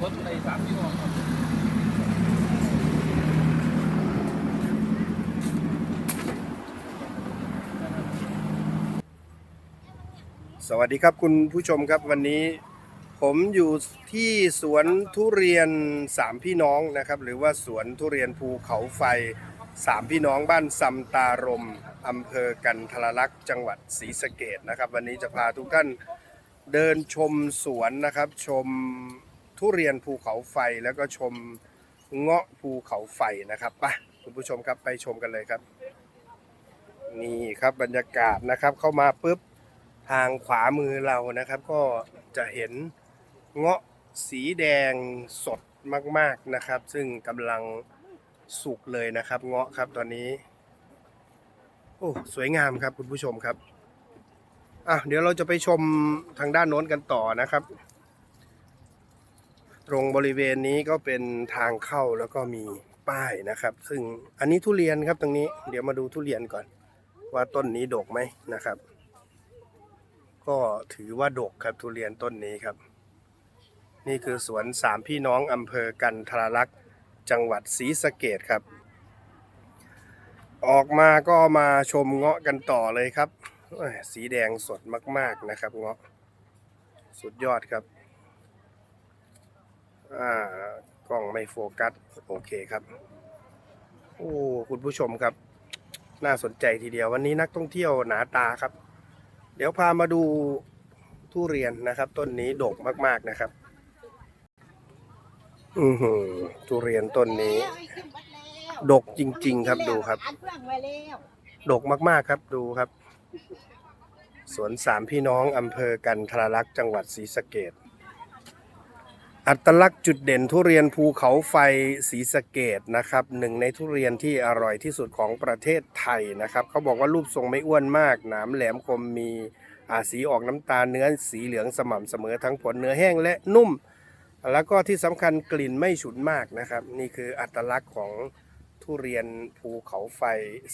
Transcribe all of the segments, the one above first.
คนในสามพี่น้อครับสวัสดีครับคุณผู้ชมครับวันนี้ผมอยู่ที่สวนทุเรียนสามพี่น้องนะครับ หรือว่าสวนทุเรียนภูเขาไฟสามพี่น้องบ้านซำตารมอำเภอกันทรลักษณ์จังหวัดศรีสะเกดนะครับ วันนี้จะพาทุกท่านเดินชมสวนนะครับชม ทุเรียนภูเขาไฟแล้วก็ชมเงาะภูเขาไฟนะครับไปคุณผู้ชมครับไปชมกันเลยครับ นี่ครับบรรยากาศนะครับเข้ามาปุ๊บทางขวามือเรานะครับ ก็จะเห็นเงาะสีแดงสดมาก ๆนะครับ ซึ่งกำลังสุกเลยนะครับ เงาะครับตอนนี้โอ้สวยงามครับคุณผู้ชมครับอะเดี๋ยวเราจะไปชมทางด้านโน้นกันต่อนะครับ ตรงบริเวณนี้ก็เป็นทางเข้าแล้วก็มีป้ายนะครับ ซึ่งอันนี้ทุเรียนครับตรงนี้เดี๋ยวมาดูทุเรียนก่อน ว่าต้นนี้ดกไหมนะครับ ก็ถือว่าดกครับทุเรียนต้นนี้ครับ นี่คือสวนสามพี่น้องอำเภอกันทรลักษณ์จังหวัดศรีสะเกดครับ ออกมาก็มาชมเงาะกันต่อเลยครับ สีแดงสดมาก ๆนะครับ เงาะสุดยอดครับ กล้องไม่โฟกัส โอเคครับ โอ้คุณผู้ชมครับ น่าสนใจทีเดียววันนี้นักท่องเที่ยวหนาตาครับ เดี๋ยวพามาดูทุเรียนนะครับ ต้นนี้ดกมาก ๆนะครับ อือหือทุเรียนต้นนี้ ดกจริง ๆ ครับดูครับอันเพื่องไว้แล้วดกมากๆครับดูครับ สวนสามพี่น้องอำเภอกันทรลักษณ์จังหวัดศรีสะเกด อัตลักษณ์จุดเด่นทุเรียนภูเขาไฟศรีสะเกดนะครับหนึ่งในทุเรียนที่อร่อยที่สุดของประเทศไทยนะครับเขาบอกว่ารูปทรงไม่อ้วนมาก หนามแหลมคมมีอาสีออกน้ำตาลเนื้อสีเหลืองสม่ำเสมอทั้งผลเนื้อแห้งและนุ่ม แล้วก็ที่สำคัญกลิ่นไม่ฉุนมากนะครับ นี่คืออัตลักษณ์ของทุเรียนภูเขาไฟ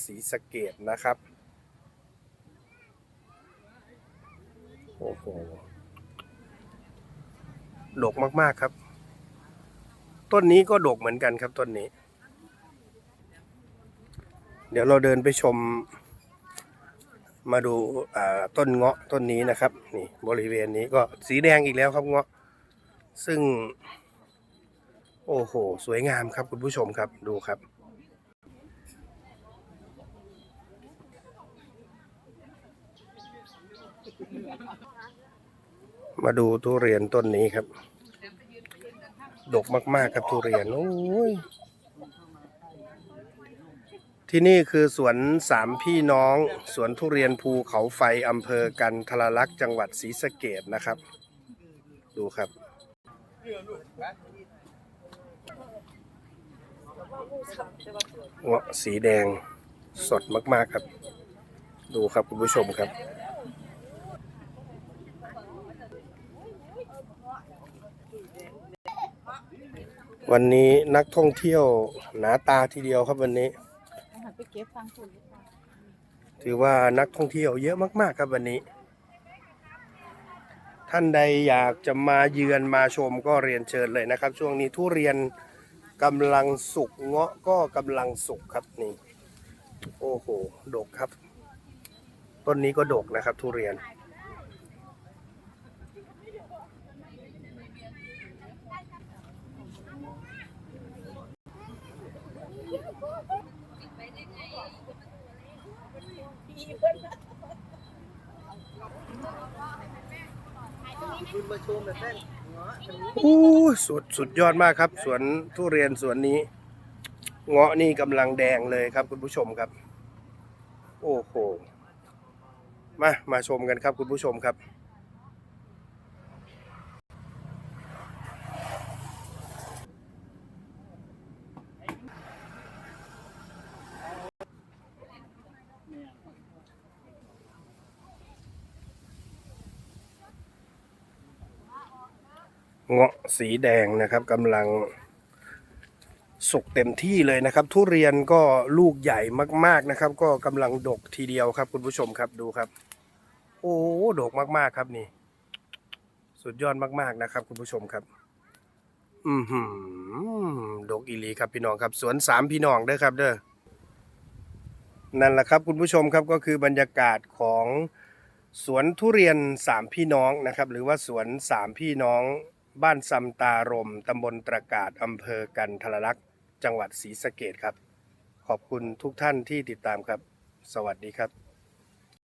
ศรีสะเกดนะครับโอ้โห ดกมาก ๆครับ ต้นนี้ก็ดกเหมือนกันครับต้นนี้ เดี๋ยวเราเดินไปชม มาดูต้นเงาะต้นนี้นะครับ นี่บริเวณนี้ก็สีแดงอีกแล้วครับเงาะ ซึ่ง โอ้โห สวยงามครับคุณผู้ชมครับดูครับ มาดูทุเรียนต้นนี้ครับ ดกมากๆครับทุเรียนโอ้ยที่นี่คือสวนสามพี่น้อง สวนทุเรียนภูเขาไฟอำเภอกันทรลักษณ์จังหวัดศรีสะเกดนะครับ ดูครับ เงาะสีแดงสดมาก ๆ ครับ ดูครับคุณผู้ชมครับ วันนี้นักท่องเที่ยวหนาตาทีเดียวครับวันนี้ ถือว่านักท่องเที่ยวเยอะมาก ๆ ครับวันนี้ ท่านใดอยากจะมาเยือนมาชมก็เรียนเชิญเลยนะครับ ช่วงนี้ทุเรียนกำลังสุกเงาะก็กำลังสุกครับนี่ โอ้โหดกครับ ต้นนี้ก็ดกนะครับ ทุเรียน อู้สุดสุดยอดมากครับ สวนทุเรียนสวนนี้ เงาะนี่กำลังแดงเลยครับ คุณผู้ชมครับ โอ้โหมามาชมกันครับคุณผู้ชมครับ เงาะสีแดงนะครับกำลังสุกเต็มที่เลยนะครับ ทุเรียนก็ลูกใหญ่มาก ๆนะครับ ก็กำลังดกทีเดียวครับ คุณผู้ชมครับดูครับ โอ้ดกมากๆครับนี่ สุดยอดมากๆนะครับ คุณผู้ชมครับออือหือดกอีลีครับพี่น้องครับ สวนสามพี่น้องเด้อครับ เด้อนั่นแหละครับ คุณผู้ชมครับก็คือบรรยากาศของสวนทุเรียนสามพี่น้องนะครับ หรือว่าสวนสามพี่น้อง บ้านซำตารมตำบลตรกาศอำเภอกันทรลักษณ์จังหวัดศรีสะเกดครับ ขอบคุณทุกท่านที่ติดตามครับ สวัสดีครับ